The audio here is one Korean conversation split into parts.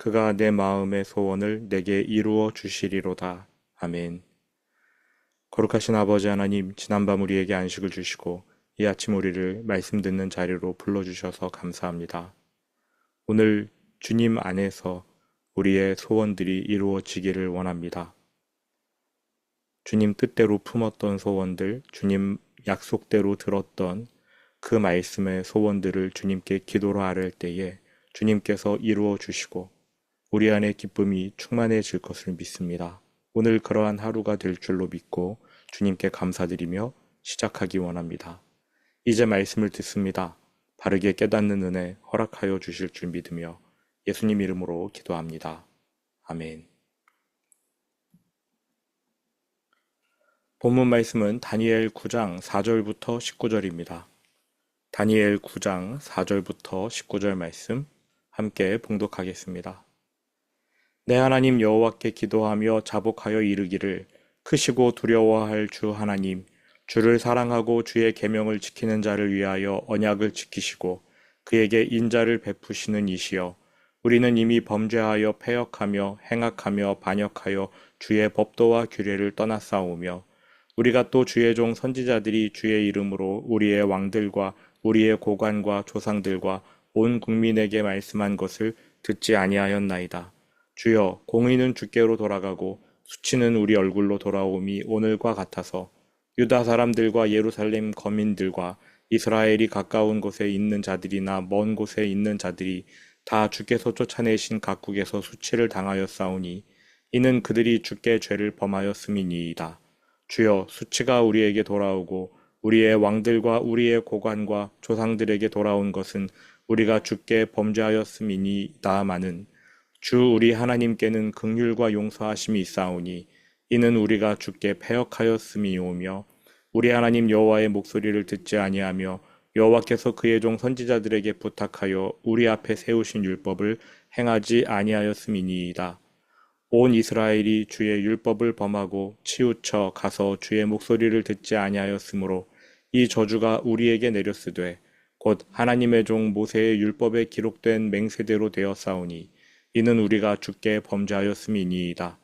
그가 내 마음의 소원을 내게 이루어 주시리로다. 아멘. 거룩하신 아버지 하나님, 지난밤 우리에게 안식을 주시고 이 아침 우리를 말씀 듣는 자리로 불러주셔서 감사합니다. 오늘 주님 안에서 우리의 소원들이 이루어지기를 원합니다. 주님 뜻대로 품었던 소원들, 주님 약속대로 들었던 그 말씀의 소원들을 주님께 기도로 아뢰을 때에 주님께서 이루어 주시고 우리 안에 기쁨이 충만해질 것을 믿습니다. 오늘 그러한 하루가 될 줄로 믿고 주님께 감사드리며 시작하기 원합니다. 이제 말씀을 듣습니다. 바르게 깨닫는 은혜 허락하여 주실 줄 믿으며 예수님 이름으로 기도합니다. 아멘. 본문 말씀은 다니엘 9장 4절부터 19절입니다. 다니엘 9장 4절부터 19절 말씀 함께 봉독하겠습니다. 내 하나님 여호와께 기도하며 자복하여 이르기를 크시고 두려워할 주 하나님 주를 사랑하고 주의 계명을 지키는 자를 위하여 언약을 지키시고 그에게 인자를 베푸시는 이시여 우리는 이미 범죄하여 패역하며 행악하며 반역하여 주의 법도와 규례를 떠났사오며 우리가 또 주의 종 선지자들이 주의 이름으로 우리의 왕들과 우리의 고관과 조상들과 온 국민에게 말씀한 것을 듣지 아니하였나이다. 주여 공의는 주께로 돌아가고 수치는 우리 얼굴로 돌아옴이 오늘과 같아서 유다 사람들과 예루살렘 거민들과 이스라엘이 가까운 곳에 있는 자들이나 먼 곳에 있는 자들이 다 주께서 쫓아내신 각국에서 수치를 당하였사오니 이는 그들이 주께 죄를 범하였음이니이다. 주여 수치가 우리에게 돌아오고 우리의 왕들과 우리의 고관과 조상들에게 돌아온 것은 우리가 주께 범죄하였음이니다마는 주 우리 하나님께는 긍휼과 용서하심이 있사오니 이는 우리가 주께 패역하였음이오며 우리 하나님 여호와의 목소리를 듣지 아니하며 여호와께서 그의 종 선지자들에게 부탁하여 우리 앞에 세우신 율법을 행하지 아니하였음이니이다. 온 이스라엘이 주의 율법을 범하고 치우쳐 가서 주의 목소리를 듣지 아니하였으므로 이 저주가 우리에게 내렸으되 곧 하나님의 종 모세의 율법에 기록된 맹세대로 되었사오니 이는 우리가 주께 범죄하였음이니이다.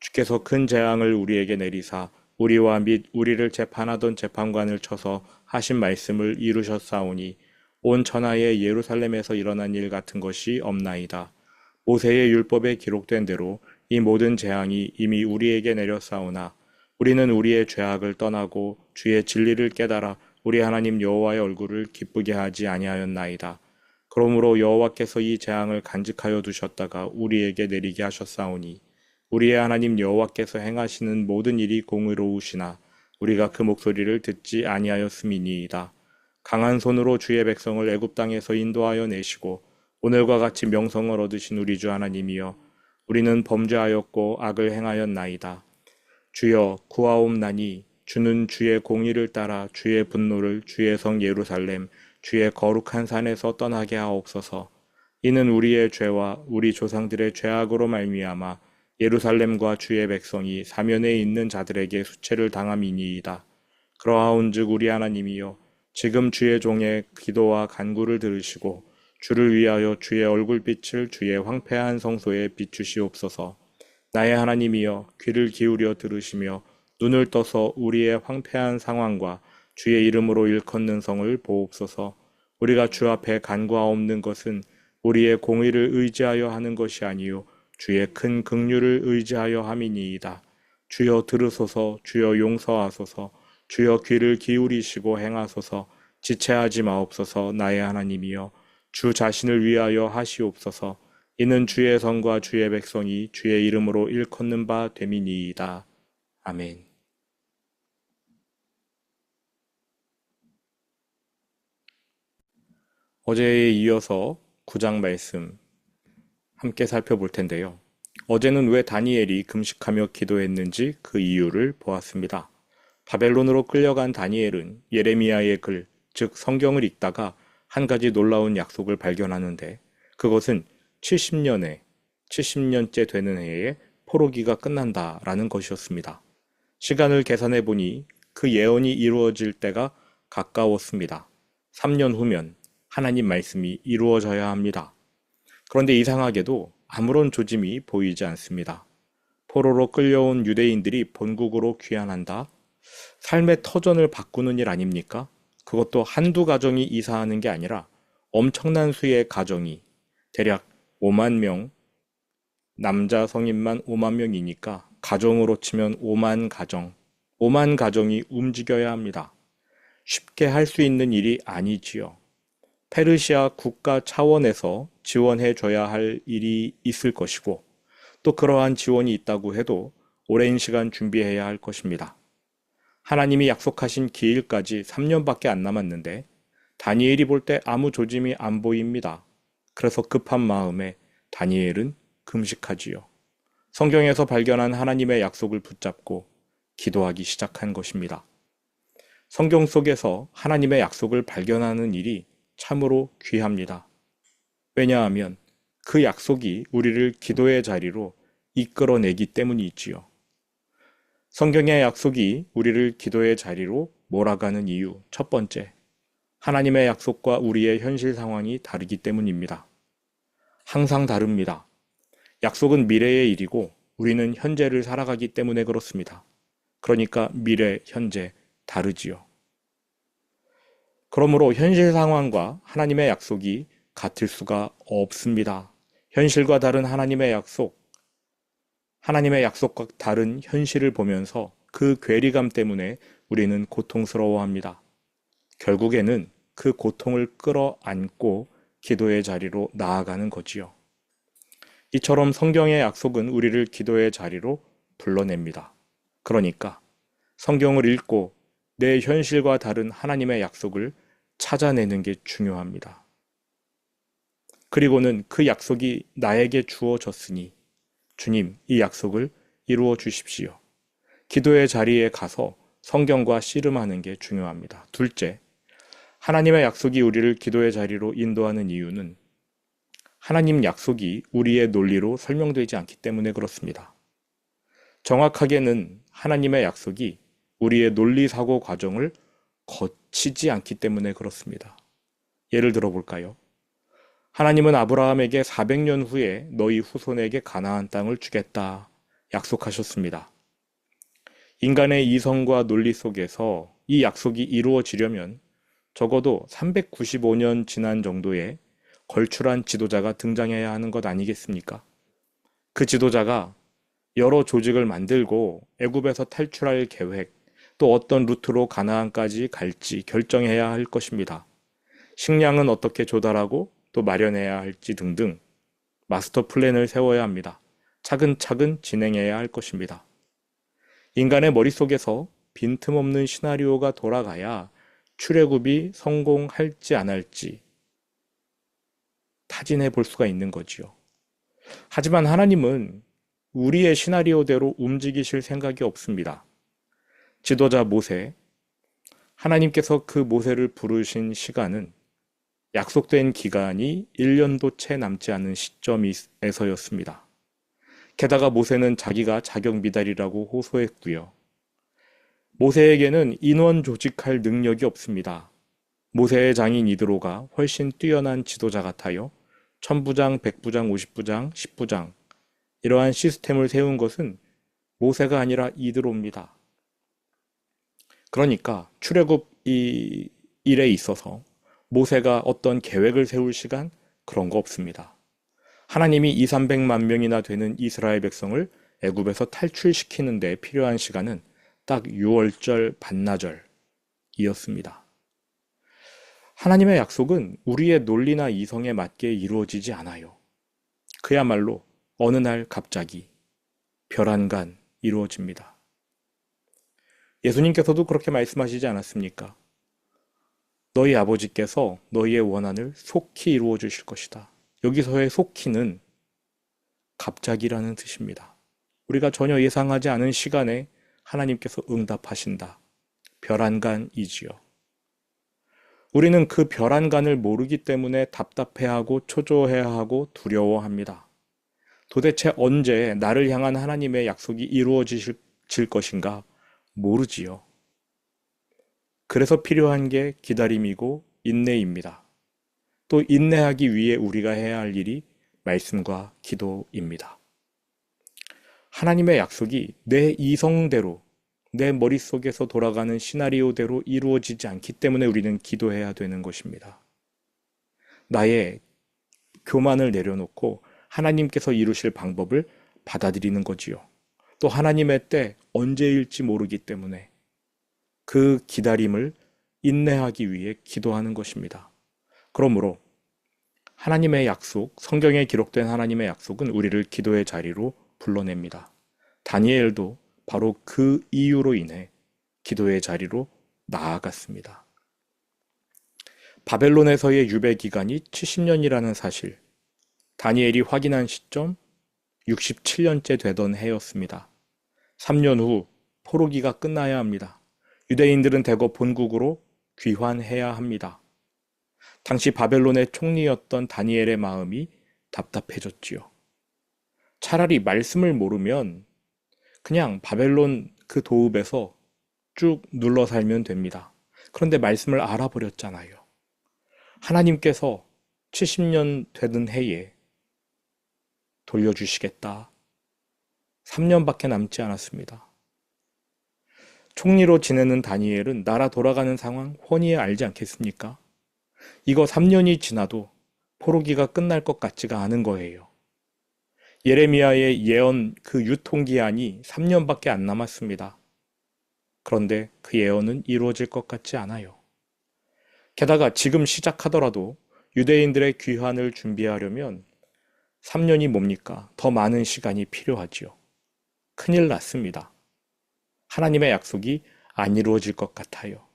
주께서 큰 재앙을 우리에게 내리사 우리와 및 우리를 재판하던 재판관을 쳐서 하신 말씀을 이루셨사오니 온 천하의 예루살렘에서 일어난 일 같은 것이 없나이다. 모세의 율법에 기록된 대로 이 모든 재앙이 이미 우리에게 내렸사오나 우리는 우리의 죄악을 떠나고 주의 진리를 깨달아 우리 하나님 여호와의 얼굴을 기쁘게 하지 아니하였나이다. 그러므로 여호와께서 이 재앙을 간직하여 두셨다가 우리에게 내리게 하셨사오니 우리의 하나님 여호와께서 행하시는 모든 일이 공의로우시나 우리가 그 목소리를 듣지 아니하였음이니이다. 강한 손으로 주의 백성을 애굽 땅에서 인도하여 내시고 오늘과 같이 명성을 얻으신 우리 주 하나님이여 우리는 범죄하였고 악을 행하였나이다. 주여 구하옵나니 주는 주의 공의를 따라 주의 분노를 주의 성 예루살렘 주의 거룩한 산에서 떠나게 하옵소서. 이는 우리의 죄와 우리 조상들의 죄악으로 말미암아 예루살렘과 주의 백성이 사면에 있는 자들에게 수체를 당함이니이다. 그러하온즉 우리 하나님이여 지금 주의 종의 기도와 간구를 들으시고 주를 위하여 주의 얼굴빛을 주의 황폐한 성소에 비추시옵소서. 나의 하나님이여 귀를 기울여 들으시며 눈을 떠서 우리의 황폐한 상황과 주의 이름으로 일컫는 성을 보옵소서. 우리가 주 앞에 간구하옵는 것은 우리의 공의를 의지하여 하는 것이 아니요 주의 큰 긍휼을 의지하여 함이니이다. 주여 들으소서 주여 용서하소서 주여 귀를 기울이시고 행하소서 지체하지 마옵소서 나의 하나님이여 주 자신을 위하여 하시옵소서 이는 주의 성과 주의 백성이 주의 이름으로 일컫는 바 됨이니이다. 아멘. 어제에 이어서 9장 말씀 함께 살펴볼 텐데요. 어제는 왜 다니엘이 금식하며 기도했는지 그 이유를 보았습니다. 바벨론으로 끌려간 다니엘은 예레미야의 글, 즉 성경을 읽다가 한 가지 놀라운 약속을 발견하는데 그것은 70년에 70년째 되는 해에 포로기가 끝난다라는 것이었습니다. 시간을 계산해 보니 그 예언이 이루어질 때가 가까웠습니다. 3년 후면 하나님 말씀이 이루어져야 합니다. 그런데 이상하게도 아무런 조짐이 보이지 않습니다. 포로로 끌려온 유대인들이 본국으로 귀환한다? 삶의 터전을 바꾸는 일 아닙니까? 그것도 한두 가정이 이사하는 게 아니라 엄청난 수의 가정이 대략 5만 명, 남자 성인만 5만 명이니까 가정으로 치면 5만 가정, 5만 가정이 움직여야 합니다. 쉽게 할 수 있는 일이 아니지요. 페르시아 국가 차원에서 지원해 줘야 할 일이 있을 것이고 또 그러한 지원이 있다고 해도 오랜 시간 준비해야 할 것입니다. 하나님이 약속하신 기일까지 3년밖에 안 남았는데 다니엘이 볼 때 아무 조짐이 안 보입니다. 그래서 급한 마음에 다니엘은 금식하지요. 성경에서 발견한 하나님의 약속을 붙잡고 기도하기 시작한 것입니다. 성경 속에서 하나님의 약속을 발견하는 일이 참으로 귀합니다. 왜냐하면 그 약속이 우리를 기도의 자리로 이끌어내기 때문이지요. 성경의 약속이 우리를 기도의 자리로 몰아가는 이유 첫 번째, 하나님의 약속과 우리의 현실 상황이 다르기 때문입니다. 항상 다릅니다. 약속은 미래의 일이고 우리는 현재를 살아가기 때문에 그렇습니다. 그러니까 미래, 현재 다르지요. 그러므로 현실 상황과 하나님의 약속이 같을 수가 없습니다. 현실과 다른 하나님의 약속, 하나님의 약속과 다른 현실을 보면서 그 괴리감 때문에 우리는 고통스러워합니다. 결국에는 그 고통을 끌어안고 기도의 자리로 나아가는 거지요. 이처럼 성경의 약속은 우리를 기도의 자리로 불러냅니다. 그러니까 성경을 읽고 내 현실과 다른 하나님의 약속을 찾아내는 게 중요합니다. 그리고는 그 약속이 나에게 주어졌으니 주님, 이 약속을 이루어 주십시오. 기도의 자리에 가서 성경과 씨름하는 게 중요합니다. 둘째, 하나님의 약속이 우리를 기도의 자리로 인도하는 이유는 하나님 약속이 우리의 논리로 설명되지 않기 때문에 그렇습니다. 정확하게는 하나님의 약속이 우리의 논리 사고 과정을 거치지 않기 때문에 그렇습니다. 예를 들어 볼까요? 하나님은 아브라함에게 400년 후에 너희 후손에게 가나안 땅을 주겠다 약속하셨습니다. 인간의 이성과 논리 속에서 이 약속이 이루어지려면 적어도 395년 지난 정도의 걸출한 지도자가 등장해야 하는 것 아니겠습니까? 그 지도자가 여러 조직을 만들고 애굽에서 탈출할 계획, 또 어떤 루트로 가나안까지 갈지 결정해야 할 것입니다. 식량은 어떻게 조달하고 또 마련해야 할지 등등 마스터 플랜을 세워야 합니다. 차근차근 진행해야 할 것입니다. 인간의 머릿속에서 빈틈없는 시나리오가 돌아가야 출애굽이 성공할지 안 할지 타진해 볼 수가 있는 거지요. 하지만 하나님은 우리의 시나리오대로 움직이실 생각이 없습니다. 지도자 모세, 하나님께서 그 모세를 부르신 시간은 약속된 기간이 1년도 채 남지 않은 시점에서였습니다. 게다가 모세는 자기가 자격 미달이라고 호소했고요. 모세에게는 인원 조직할 능력이 없습니다. 모세의 장인 이드로가 훨씬 뛰어난 지도자 같아요. 천부장, 백부장, 오십부장, 십부장 이러한 시스템을 세운 것은 모세가 아니라 이드로입니다. 그러니까 출애굽 이 일에 있어서 모세가 어떤 계획을 세울 시간 그런 거 없습니다. 하나님이 2, 300만 명이나 되는 이스라엘 백성을 애굽에서 탈출시키는 데 필요한 시간은 딱 6월절 반나절이었습니다. 하나님의 약속은 우리의 논리나 이성에 맞게 이루어지지 않아요. 그야말로 어느 날 갑자기 별안간 이루어집니다. 예수님께서도 그렇게 말씀하시지 않았습니까? 너희 아버지께서 너희의 원한을 속히 이루어 주실 것이다. 여기서의 속히는 갑자기라는 뜻입니다. 우리가 전혀 예상하지 않은 시간에 하나님께서 응답하신다. 별안간이지요. 우리는 그 별안간을 모르기 때문에 답답해하고 초조해하고 두려워합니다. 도대체 언제 나를 향한 하나님의 약속이 이루어질 것인가 모르지요. 그래서 필요한 게 기다림이고 인내입니다. 또 인내하기 위해 우리가 해야 할 일이 말씀과 기도입니다. 하나님의 약속이 내 이성대로 내 머릿속에서 돌아가는 시나리오대로 이루어지지 않기 때문에 우리는 기도해야 되는 것입니다. 나의 교만을 내려놓고 하나님께서 이루실 방법을 받아들이는 거지요. 또 하나님의 때 언제일지 모르기 때문에 그 기다림을 인내하기 위해 기도하는 것입니다. 그러므로 하나님의 약속, 성경에 기록된 하나님의 약속은 우리를 기도의 자리로 불러냅니다. 다니엘도 바로 그 이유로 인해 기도의 자리로 나아갔습니다. 바벨론에서의 유배 기간이 70년이라는 사실, 다니엘이 확인한 시점 67년째 되던 해였습니다. 3년 후 포로기가 끝나야 합니다. 유대인들은 대거 본국으로 귀환해야 합니다. 당시 바벨론의 총리였던 다니엘의 마음이 답답해졌지요. 차라리 말씀을 모르면 그냥 바벨론 그 도읍에서 쭉 눌러 살면 됩니다. 그런데 말씀을 알아버렸잖아요. 하나님께서 70년 되는 해에 돌려주시겠다. 3년밖에 남지 않았습니다. 총리로 지내는 다니엘은 나라 돌아가는 상황 훤히 알지 않겠습니까? 이거 3년이 지나도 포로기가 끝날 것 같지가 않은 거예요. 예레미야의 예언 그 유통기한이 3년밖에 안 남았습니다. 그런데 그 예언은 이루어질 것 같지 않아요. 게다가 지금 시작하더라도 유대인들의 귀환을 준비하려면 3년이 뭡니까? 더 많은 시간이 필요하지요. 큰일 났습니다. 하나님의 약속이 안 이루어질 것 같아요.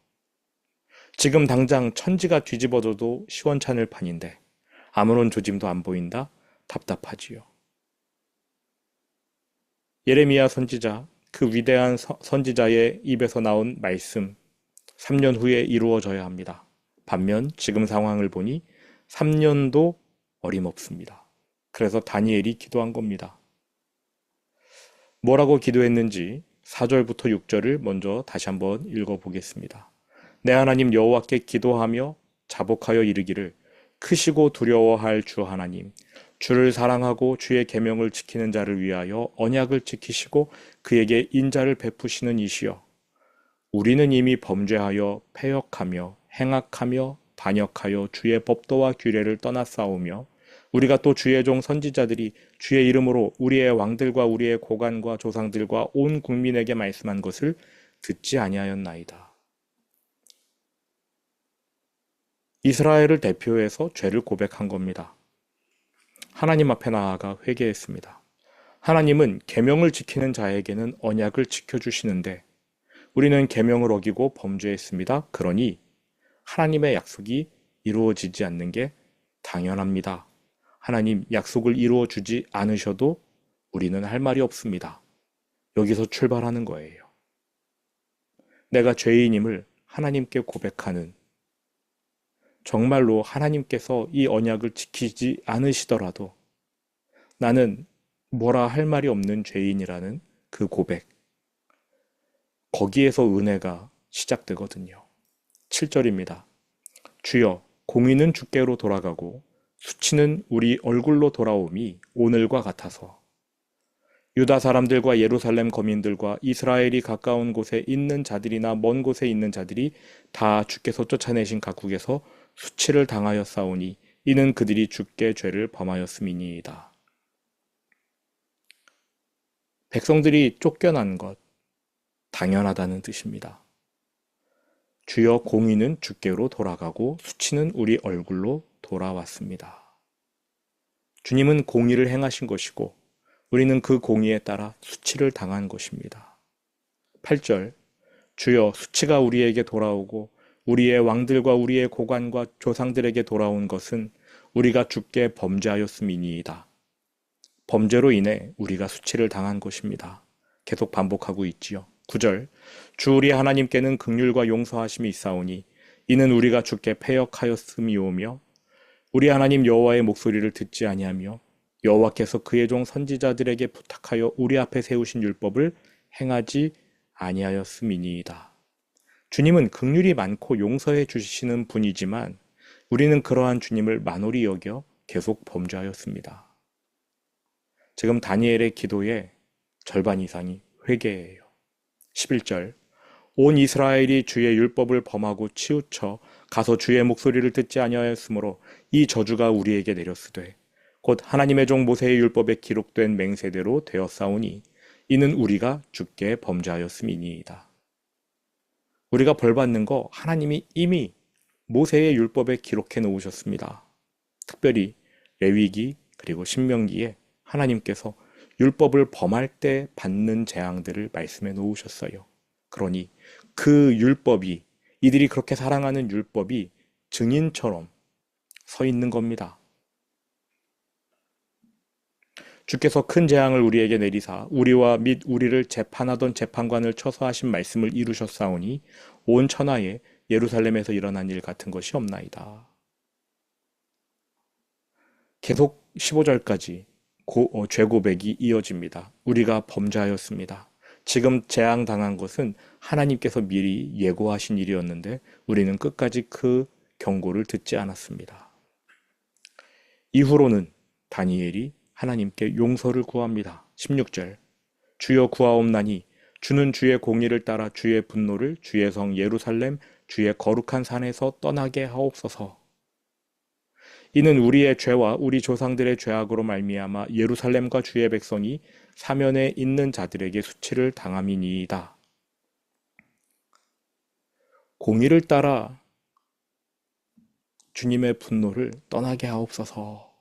지금 당장 천지가 뒤집어져도 시원찮을 판인데 아무런 조짐도 안 보인다? 답답하지요. 예레미야 선지자, 그 위대한 서, 선지자의 입에서 나온 말씀, 3년 후에 이루어져야 합니다. 반면 지금 상황을 보니 3년도 어림없습니다. 그래서 다니엘이 기도한 겁니다. 뭐라고 기도했는지 4절부터 6절을 먼저 다시 한번 읽어 보겠습니다. 내 하나님 여호와께 기도하며 자복하여 이르기를 크시고 두려워할 주 하나님 주를 사랑하고 주의 계명을 지키는 자를 위하여 언약을 지키시고 그에게 인자를 베푸시는 이시여 우리는 이미 범죄하여 패역하며 행악하며 반역하여 주의 법도와 규례를 떠나 싸우며 우리가 또 주의 종 선지자들이 주의 이름으로 우리의 왕들과 우리의 고관과 조상들과 온 국민에게 말씀한 것을 듣지 아니하였나이다. 이스라엘을 대표해서 죄를 고백한 겁니다. 하나님 앞에 나아가 회개했습니다. 하나님은 계명을 지키는 자에게는 언약을 지켜 주시는데 우리는 계명을 어기고 범죄했습니다. 그러니 하나님의 약속이 이루어지지 않는 게 당연합니다. 하나님 약속을 이루어 주지 않으셔도 우리는 할 말이 없습니다. 여기서 출발하는 거예요. 내가 죄인임을 하나님께 고백하는 정말로 하나님께서 이 언약을 지키지 않으시더라도 나는 뭐라 할 말이 없는 죄인이라는 그 고백. 거기에서 은혜가 시작되거든요. 7절입니다. 주여, 공의는 주께로 돌아가고 수치는 우리 얼굴로 돌아옴이 오늘과 같아서 유다 사람들과 예루살렘 거민들과 이스라엘이 가까운 곳에 있는 자들이나 먼 곳에 있는 자들이 다 주께서 쫓아내신 각국에서 수치를 당하여 싸우니 이는 그들이 주께 죄를 범하였음이니이다. 백성들이 쫓겨난 것, 당연하다는 뜻입니다. 주여 공의는 주께로 돌아가고 수치는 우리 얼굴로 돌아왔습니다. 주님은 공의를 행하신 것이고 우리는 그 공의에 따라 수치를 당한 것입니다. 8절 주여 수치가 우리에게 돌아오고 우리의 왕들과 우리의 고관과 조상들에게 돌아온 것은 우리가 주께 범죄하였음이니이다. 범죄로 인해 우리가 수치를 당한 것입니다. 계속 반복하고 있지요. 9절 주 우리 하나님께는 극률과 용서하심이 있사오니 이는 우리가 주께 패역하였음이오며 우리 하나님 여호와의 목소리를 듣지 아니하며 여호와께서 그의 종 선지자들에게 부탁하여 우리 앞에 세우신 율법을 행하지 아니하였음이니이다. 주님은 극률이 많고 용서해 주시는 분이지만 우리는 그러한 주님을 만홀히 여겨 계속 범죄하였습니다. 지금 다니엘의 기도의 절반 이상이 회개예요. 11절 온 이스라엘이 주의 율법을 범하고 치우쳐 가서 주의 목소리를 듣지 아니하였으므로 이 저주가 우리에게 내렸으되 곧 하나님의 종 모세의 율법에 기록된 맹세대로 되었사오니 이는 우리가 주께 범죄하였음이니이다. 우리가 벌 받는 거 하나님이 이미 모세의 율법에 기록해 놓으셨습니다. 특별히 레위기 그리고 신명기에 하나님께서 율법을 범할 때 받는 재앙들을 말씀해 놓으셨어요. 그러니 그 율법이 이들이 그렇게 사랑하는 율법이 증인처럼 서 있는 겁니다. 주께서 큰 재앙을 우리에게 내리사 우리와 및 우리를 재판하던 재판관을 쳐서 하신 말씀을 이루셨사오니 온 천하에 예루살렘에서 일어난 일 같은 것이 없나이다. 계속 15절까지 고, 어, 죄 고백이 이어집니다. 우리가 범죄하였습니다. 지금 재앙 당한 것은 하나님께서 미리 예고하신 일이었는데 우리는 끝까지 그 경고를 듣지 않았습니다. 이후로는 다니엘이 하나님께 용서를 구합니다. 16절 주여 구하옵나니 주는 주의 공의를 따라 주의 분노를 주의 성 예루살렘 주의 거룩한 산에서 떠나게 하옵소서. 이는 우리의 죄와 우리 조상들의 죄악으로 말미암아 예루살렘과 주의 백성이 사면에 있는 자들에게 수치를 당함이니이다. 공의를 따라 주님의 분노를 떠나게 하옵소서.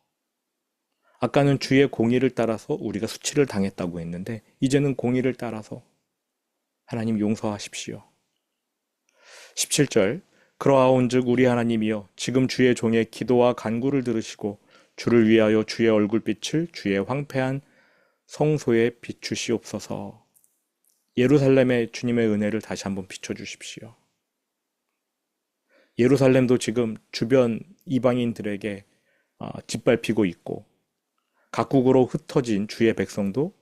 아까는 주의 공의를 따라서 우리가 수치를 당했다고 했는데 이제는 공의를 따라서 하나님 용서하십시오. 17절 그러하온즉 우리 하나님이여 지금 주의 종의 기도와 간구를 들으시고 주를 위하여 주의 얼굴빛을 주의 황폐한 성소에 비추시옵소서. 예루살렘의 주님의 은혜를 다시 한번 비춰 주십시오. 예루살렘도 지금 주변 이방인들에게 어, 짓밟히고 있고 각국으로 흩어진 주의 백성도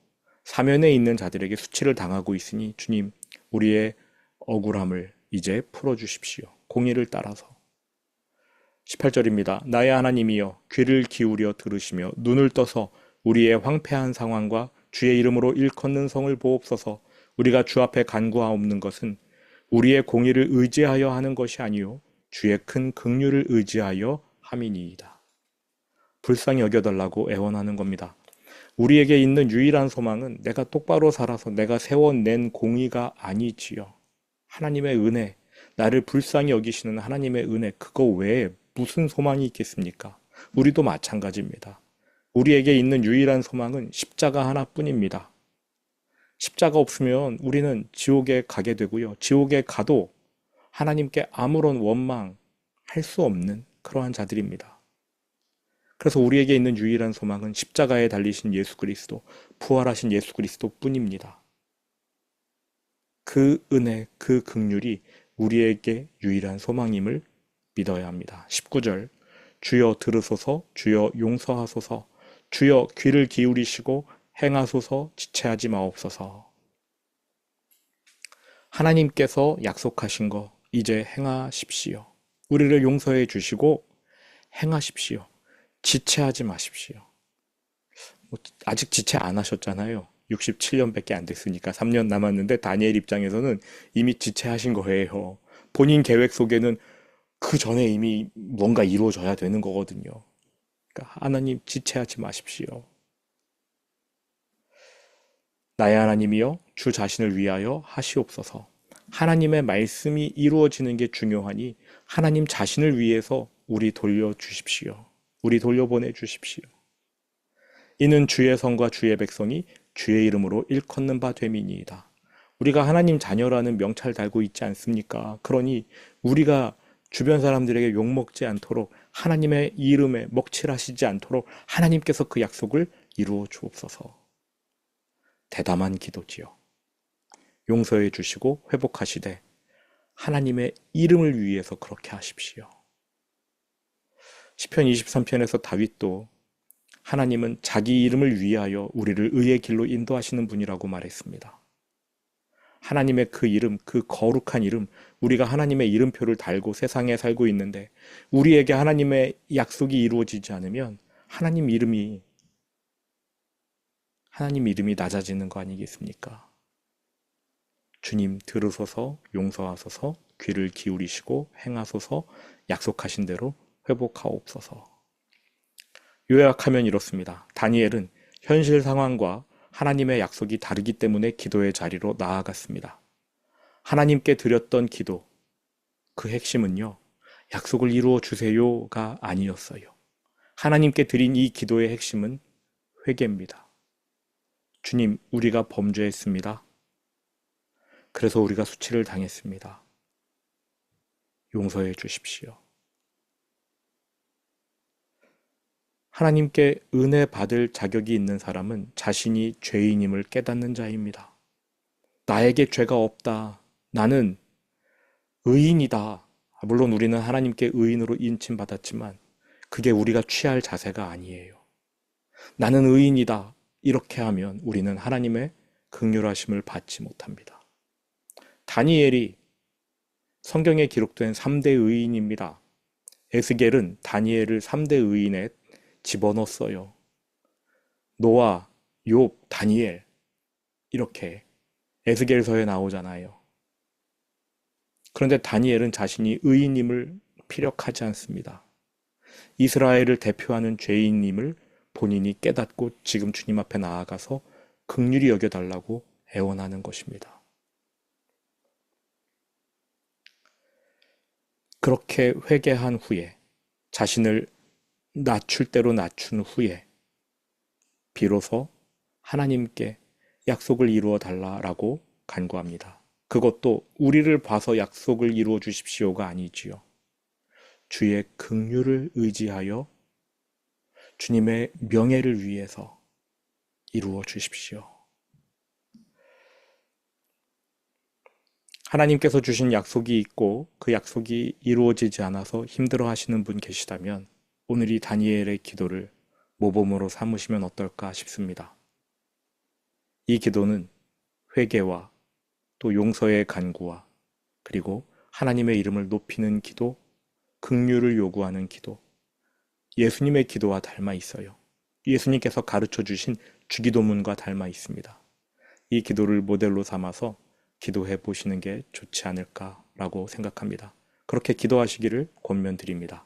사면에 있는 자들에게 수치를 당하고 있으니 주님 우리의 억울함을 이제 풀어 주십시오. 공의를 따라서 18절입니다. 나의 하나님이여 귀를 기울여 들으시며 눈을 떠서 우리의 황폐한 상황과 주의 이름으로 일컫는 성을 보옵소서 우리가 주 앞에 간구하옵는 것은 우리의 공의를 의지하여 하는 것이 아니요 주의 큰 긍휼을 의지하여 함이니이다. 불쌍히 여겨달라고 애원하는 겁니다. 우리에게 있는 유일한 소망은 내가 똑바로 살아서 내가 세워낸 공의가 아니지요. 하나님의 은혜, 나를 불쌍히 여기시는 하나님의 은혜, 그거 외에 무슨 소망이 있겠습니까? 우리도 마찬가지입니다. 우리에게 있는 유일한 소망은 십자가 하나뿐입니다. 십자가 없으면 우리는 지옥에 가게 되고요. 지옥에 가도 하나님께 아무런 원망 할 수 없는 그러한 자들입니다. 그래서 우리에게 있는 유일한 소망은 십자가에 달리신 예수 그리스도, 부활하신 예수 그리스도 뿐입니다. 그 은혜, 그 극률이 우리에게 유일한 소망임을 믿어야 합니다. 19절 주여 들으소서 주여 용서하소서 주여 귀를 기울이시고 행하소서 지체하지 마옵소서 하나님께서 약속하신 거 이제 행하십시오. 우리를 용서해 주시고 행하십시오. 지체하지 마십시오. 뭐 아직 지체 안 하셨잖아요. 67년밖에 안 됐으니까 3년 남았는데 다니엘 입장에서는 이미 지체하신 거예요. 본인 계획 속에는 그 전에 이미 뭔가 이루어져야 되는 거거든요. 그러니까 하나님 지체하지 마십시오. 나의 하나님이여 주 자신을 위하여 하시옵소서. 하나님의 말씀이 이루어지는 게 중요하니 하나님 자신을 위해서 우리 돌려 주십시오. 우리 돌려보내 주십시오. 이는 주의 성과 주의 백성이 주의 이름으로 일컫는 바 됨이니이다. 우리가 하나님 자녀라는 명찰 달고 있지 않습니까? 그러니 우리가 주변 사람들에게 욕먹지 않도록 하나님의 이름에 먹칠하시지 않도록 하나님께서 그 약속을 이루어 주옵소서. 대담한 기도지요. 용서해 주시고 회복하시되 하나님의 이름을 위해서 그렇게 하십시오. 시편 23편에서 다윗도 하나님은 자기 이름을 위하여 우리를 의의 길로 인도하시는 분이라고 말했습니다. 하나님의 그 이름, 그 거룩한 이름, 우리가 하나님의 이름표를 달고 세상에 살고 있는데 우리에게 하나님의 약속이 이루어지지 않으면 하나님 이름이 하나님 이름이 낮아지는 거 아니겠습니까? 주님 들으소서 용서하소서 귀를 기울이시고 행하소서 약속하신 대로 회복하옵소서. 요약하면 이렇습니다. 다니엘은 현실 상황과 하나님의 약속이 다르기 때문에 기도의 자리로 나아갔습니다. 하나님께 드렸던 기도, 그 핵심은요, 약속을 이루어 주세요가 아니었어요. 하나님께 드린 이 기도의 핵심은 회개입니다. 주님, 우리가 범죄했습니다. 그래서 우리가 수치를 당했습니다. 용서해 주십시오. 하나님께 은혜 받을 자격이 있는 사람은 자신이 죄인임을 깨닫는 자입니다. 나에게 죄가 없다. 나는 의인이다. 물론 우리는 하나님께 의인으로 인침받았지만 그게 우리가 취할 자세가 아니에요. 나는 의인이다. 이렇게 하면 우리는 하나님의 극률하심을 받지 못합니다. 다니엘이 성경에 기록된 3대 의인입니다. 에스겔은 다니엘을 3대 의인에 집어넣었어요. 노아, 욥, 다니엘 이렇게 에스겔서에 나오잖아요. 그런데 다니엘은 자신이 의인임을 피력하지 않습니다. 이스라엘을 대표하는 죄인임을 본인이 깨닫고 지금 주님 앞에 나아가서 극률이 여겨달라고 애원하는 것입니다. 그렇게 회개한 후에 자신을 낮출 대로 낮춘 후에 비로소 하나님께 약속을 이루어 달라라고 간구합니다. 그것도 우리를 봐서 약속을 이루어 주십시오가 아니지요. 주의 긍휼을 의지하여 주님의 명예를 위해서 이루어 주십시오. 하나님께서 주신 약속이 있고 그 약속이 이루어지지 않아서 힘들어 하시는 분 계시다면 오늘 이 다니엘의 기도를 모범으로 삼으시면 어떨까 싶습니다. 이 기도는 회개와 또 용서의 간구와 그리고 하나님의 이름을 높이는 기도, 극류를 요구하는 기도, 예수님의 기도와 닮아 있어요. 예수님께서 가르쳐 주신 주기도문과 닮아 있습니다. 이 기도를 모델로 삼아서 기도해 보시는 게 좋지 않을까라고 생각합니다. 그렇게 기도하시기를 권면드립니다.